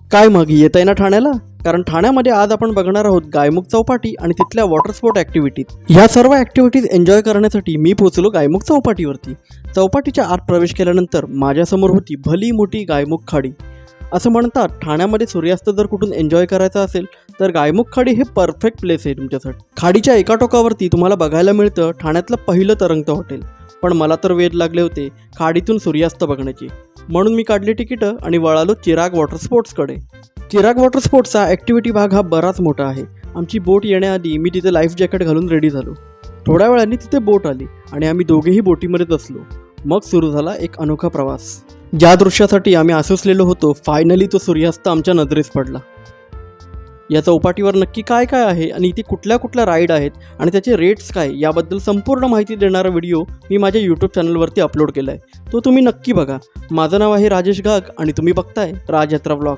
काय मग येत आहे ना ठाण्याला? कारण ठाण्यामध्ये आज आपण बघणार आहोत गायमुख चौपाटी आणि तिथल्या वॉटर स्पोर्ट ॲक्टिव्हिटीज ह्या सर्व ॲक्टिव्हिटीज एन्जॉय करण्यासाठी मी पोहोचलो गायमुख चौपाटीवरती. चौपाटीच्या आत प्रवेश केल्यानंतर माझ्यासमोर होती भली मोठी गायमुख खाडी. असं म्हणतात ठाण्यामध्ये सूर्यास्त जर कुठून एन्जॉय करायचा असेल तर गायमुख खाडी हे परफेक्ट प्लेस आहे तुमच्यासाठी. खाडीच्या एका टोकावरती तुम्हाला बघायला मिळतं ठाण्यातलं पहिलं तरंगतं हॉटेल पण मला तर वेध लागले होते खाडीतून सूर्यास्त बघण्याची. म्हणून मी काढली तिकीटं आणि वळालो चिराग वॉटर स्पोर्ट्सकडे. चिराग वॉटर स्पोर्ट्सचा ॲक्टिव्हिटी भाग हा बराच मोठा आहे. आमची बोट येण्याआधी मी तिथे लाईफ जॅकेट घालून रेडी झालो. थोड्या वेळाने तिथे बोट आली आणि आम्ही दोघेही बोटीमध्ये बसलो. मग सुरू झाला एक अनोखा प्रवास. ज्या दृश्यासाठी आम्ही आसुसलेलो होतो फायनली तो सूर्यास्त आमच्या नजरेस पडला. या चौपाटीवर नक्की काय काय आहे आणि इथे कुठल्या कुठल्या राईड आहेत आणि त्याचे रेट्स काय याबद्दल संपूर्ण माहिती देणारा व्हिडिओ मी माझ्या यूट्यूब चॅनलवरती अपलोड केला आहे तो तुम्ही नक्की बघा. माझं नाव आहे राजेश घाग आणि तुम्ही बघताय राजयात्रा ब्लॉग